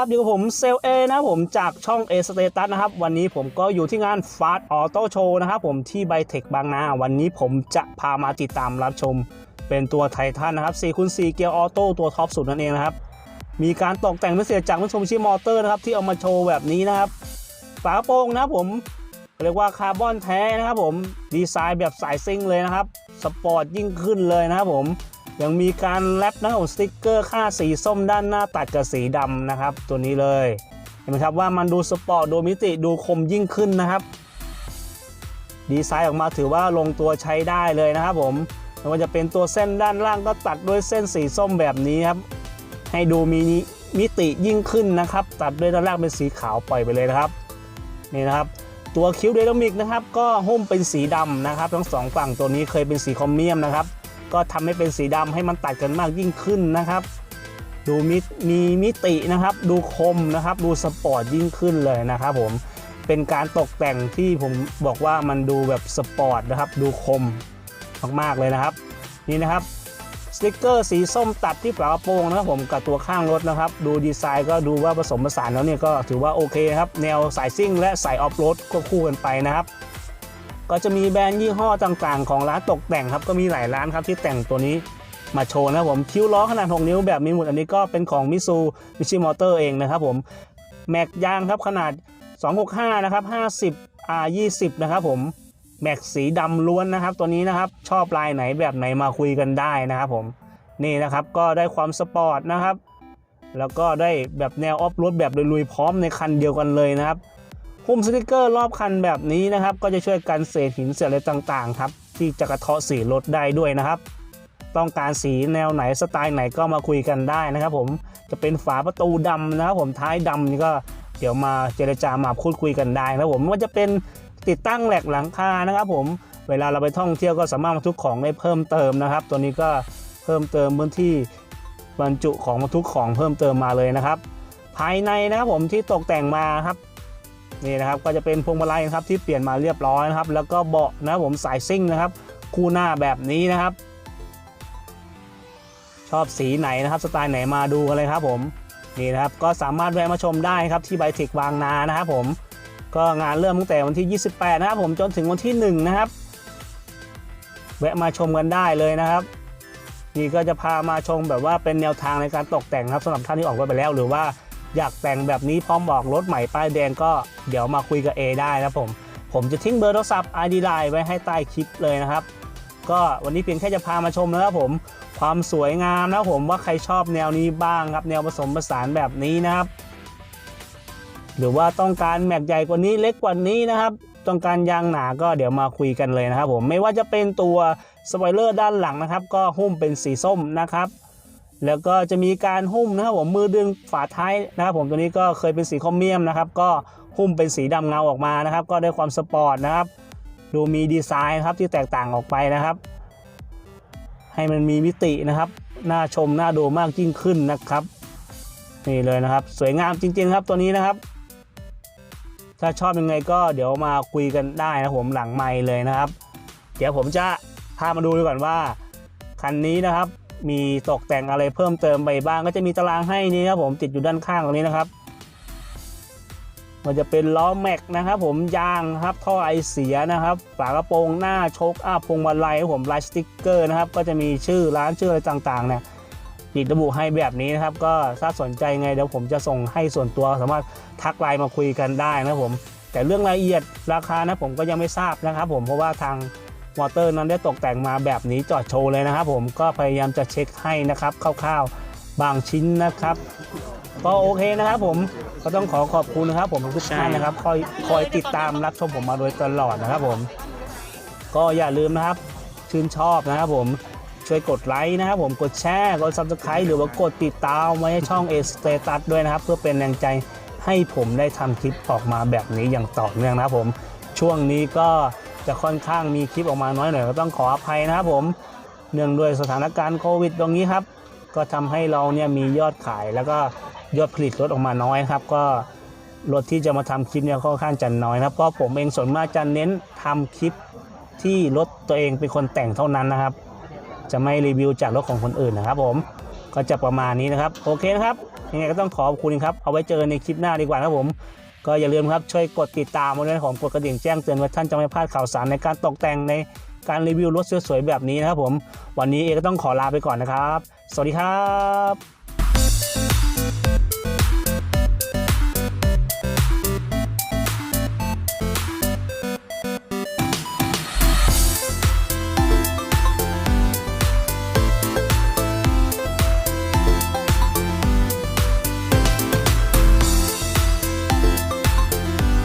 ับอยู่กับผมเซลเอนะผมจากช่องเอสเตตัสนะครับ วันนี้ผมก็อยู่ที่งานฟา t ออโต้โชว์นะครับผมที่ไบเทคบางนา วันนี้ผมจะพามาติดตามรับชม เป็นตัวไททันนะครับ4คูณ4เกียร์ออโต้ตัวท็อปสุดนั่นเองนะครับ มีการตกแต่งพิเศษจากมิตซูบิชิมอเตอร์นะครับที่เอามาโชว์แบบนี้นะครับ ฝากระโปรงนะครับผมเรียกว่าคาร์บอนแท้นะครับผมดีไซน์แบบสายซิ่งเลยนะครับสปอร์ตยิ่งขึ้นเลยนะครับผม ยังมีการแรปนะครับผมสติกเกอร์ค่าสีส้มด้านหน้าตัดกับสีดำนะครับ ตัวนี้เลยเห็นไหมครับว่ามันดูสปอร์ตดูมิติดูคมยิ่งขึ้นนะครับ ดีไซน์ออกมาถือว่าลงตัวใช้ได้เลยนะครับผมไม่ว่าจะเป็นตัวเส้นด้านล่างก็ตัดด้วยเส้นสีส้มแบบนี้ครับ ให้ดูมีมิติยิ่งขึ้นนะครับ ตัดด้วยด้านล่างเป็นสีขาวปล่อยไปเลยนะครับนี่นะครับตัวคิ้วเดนามิกนะครับก็หุ้มเป็นสีดำนะครับ ทั้งสองฝั่งตัวนี้เคยเป็นสีคอมเมียมนะครับ ก็ทำให้เป็นสีดำให้มันตัดกันมากยิ่งขึ้นนะครับ ดูมีมีมิตินะครับ ดูคมนะครับ ดูสปอร์ตยิ่งขึ้นเลยนะครับผมเป็นการตกแต่งที่ผมบอกว่ามันดูแบบสปอร์ตนะครับ ดูคมมากๆเลยนะครับ นี่นะครับสติกเกอร์สีส้มตัดที่ฝากระโปรงนะครับผมกับตัวข้างรถนะครับ ดูดีไซน์ก็ดูว่าผสมผสานแล้วเนี่ยก็ถือว่าโอเคครับ แนวสายซิ่งและสายออฟโรดควบคู่กันไปนะครับ ก็จะมีแบรนด์ยี่ห้อต่างๆ ของร้านตกแต่งครับก็มีหลายร้านครับที่แต่งตัวนี้มาโชว์นะครับผมคิ้วล้อขนาด 6 นิ้วแบบมีหมุดอันนี้ก็เป็นของมิซูบิชิมอเตอร์เองนะครับผมแม็กยางครับขนาด 265 นะครับ 50 R 20 นะครับผมแม็กสีดำล้วนนะครับ ตัวนี้นะครับชอบลายไหนแบบไหนมาคุยกันได้นะครับผมนี่นะครับก็ได้ความสปอร์ตนะครับ แล้วก็ได้แบบแนวออฟโรดแบบลุยๆพร้อมในคันเดียวกันเลยนะครับ หุ้มสติกเกอร์รอบคันแบบนี้นะครับ ก็จะช่วยกันเศษหินเศษอะไรต่างๆครับที่จะกระเทาะสีรถได้ด้วยนะครับ ต้องการสีแนวไหนสไตล์ไหนก็มาคุยกันได้นะครับ ผมจะเป็นฝาประตูดำนะครับ ผมท้ายดำนี่ก็เดี๋ยวมาเจรจามาพูดคุยกันได้นะครับผมว่าจะเป็นติดตั้งแหลกหลังคานะครับ ผมเวลาเราไปท่องเที่ยวก็สามารถบรรทุกของได้เพิ่มเติมนะครับ ตัวนี้ก็เพิ่มเติมพื้นที่บรรจุของบรรทุกของเพิ่มเติมมาเลยนะครับ ภายในนะครับผมที่ตกแต่งมาครับ นี่นะครับก็จะเป็นพวงมาลัยนะครับที่เปลี่ยนมาเรียบร้อยนะครับ แล้วก็เบาะนะผมสายซิ่งนะครับ คู่หน้าแบบนี้นะครับ ชอบสีไหนนะครับสไตล์ไหนมาดูกันเลยครับผมนี่นะครับก็สามารถแวะมาชมได้ครับที่ไบเทคบางนานะครับผมก็งานเริ่มตั้งแต่วันที่ 28 นะครับผมจนถึงวันที่ 1 นะครับ แวะมาชมกันได้เลยนะครับ นี่ก็จะพามาชมแบบว่าเป็นแนวทางในการตกแต่งครับสำหรับท่านที่ออกไปแล้วหรือว่า อยากแต่งแบบนี้พร้อมบอกรถใหม่ป้ายแดงก็เดี๋ยวมาคุยกับ A ได้นะผม ผมจะทิ้งเบอร์โทรศัพท์ ID Line ไว้ให้ใต้คลิปเลยนะครับ ก็วันนี้เพียงแค่จะพามาชมนะครับผม ความสวยงามนะผมว่าใครชอบแนวนี้บ้างครับ แนวผสมผสานแบบนี้นะครับ หรือว่าต้องการแม็กใหญ่กว่านี้เล็กกว่านี้นะครับต้องการยางหนาก็เดี๋ยวมาคุยกันเลยนะครับผมไม่ว่าจะเป็นตัวสปอยเลอร์ด้านหลังนะครับ ก็หุ้มเป็นสีส้มนะครับ แล้วก็จะมีการหุ้มนะครับผมมือดึงฝาท้ายนะครับผมตัวนี้ก็เคยเป็นสีคอมเมียมนะครับก็หุ้มเป็นสีดำเงาออกมานะครับ ก็ได้ความสปอร์ตนะครับ ดูมีดีไซน์นครับที่แตกต่างออกไปนะครับ ให้มันมีมิตินะครับน่าชมน่าดูมากยิ่งขึ้นนะครับนี่เลยนะครับ สวยงามจริง ๆ ครับตัวนี้นะครับ ถ้าชอบยังไงก็เดี๋ยวมาคุยกันได้นะผมหลังไมค์เลยนะครับ เดี๋ยวผมจะพามาดูดีก่อนว่าคันนี้นะครับ มีตกแต่งอะไรเพิ่มเติมไปบ้าง ก็จะมีตารางให้นี่ครับผมติดอยู่ด้านข้างตรงนี้นะครับ มันจะเป็นล้อแม็กนะครับ ผมยางครับท่อไอเสียนะครับ ฝากระโปรงหน้าโชคอัพพวงมาลัยผมลายสติ๊กเกอร์นะครับ ก็จะมีชื่อร้านชื่ออะไรต่างๆเนี่ยติดระบุให้แบบนี้นะครับ ก็ถ้าสนใจไงเดี๋ยวผมจะส่งให้ส่วนตัวสามารถทักไลน์มาคุยกันได้นะครับผม แต่เรื่องรายละเอียดราคานะผมก็ยังไม่ทราบนะครับ ผมเพราะว่าทาง มอเตอร์นั้นได้ตกแต่งมาแบบนี้จอดโชว์เลยนะครับผมก็พยายามจะเช็คให้นะครับคร่าวๆบางชิ้นนะครับก็โอเคนะครับผมก็ต้องขอขอบคุณนะครับ ผมทุกท่านนะครับคอยคอยติดตามรับชมผมมาโดยตลอดนะครับผม ก็อย่าลืมนะครับ ชื่นชอบนะครับผมช่วยกดไลค์นะครับผมกดแชร์กด subscribe หรือว่ากดติดตามไว้ให้ช่อง A Status ด้วยนะครับ เพื่อเป็นแรงใจให้ผมได้ทำคลิปออกมาแบบนี้อย่างต่อเนื่องนะครับผม ช่วงนี้ก็ จะค่อนข้างมีคลิปออกมาน้อยหน่อยก็ต้องขออภัยนะครับผมเนื่องด้วยสถานการณ์โควิดตรงนี้ครับ ก็ทำให้เราเนี่ยมียอดขายแล้วก็ยอดผลิตลดออกมาน้อยครับ ก็รถที่จะมาทำคลิปเนี่ยค่อนข้างจะน้อยนะครับเพราะผมเองส่วนมากจะเน้นทำคลิปที่รถตัวเองเป็นคนแต่งเท่านั้นนะครับ จะไม่รีวิวจากรถของคนอื่นนะครับ ผมก็จะประมาณนี้นะครับ โอเคนะครับยังไงก็ต้องขอขอบคุณครับ เอาไว้เจอในคลิปหน้าดีกว่านะครับผม ก็อย่าลืมครับช่วยกดติดตามมาด้วยนะครับผมกดกระดิ่งแจ้งเตือนว่าท่านจะไม่พลาดข่าวสารในการตกแต่งในการรีวิวรถสวยๆแบบนี้นะครับผม วันนี้เอก็ต้องขอลาไปก่อนนะครับ สวัสดีครับ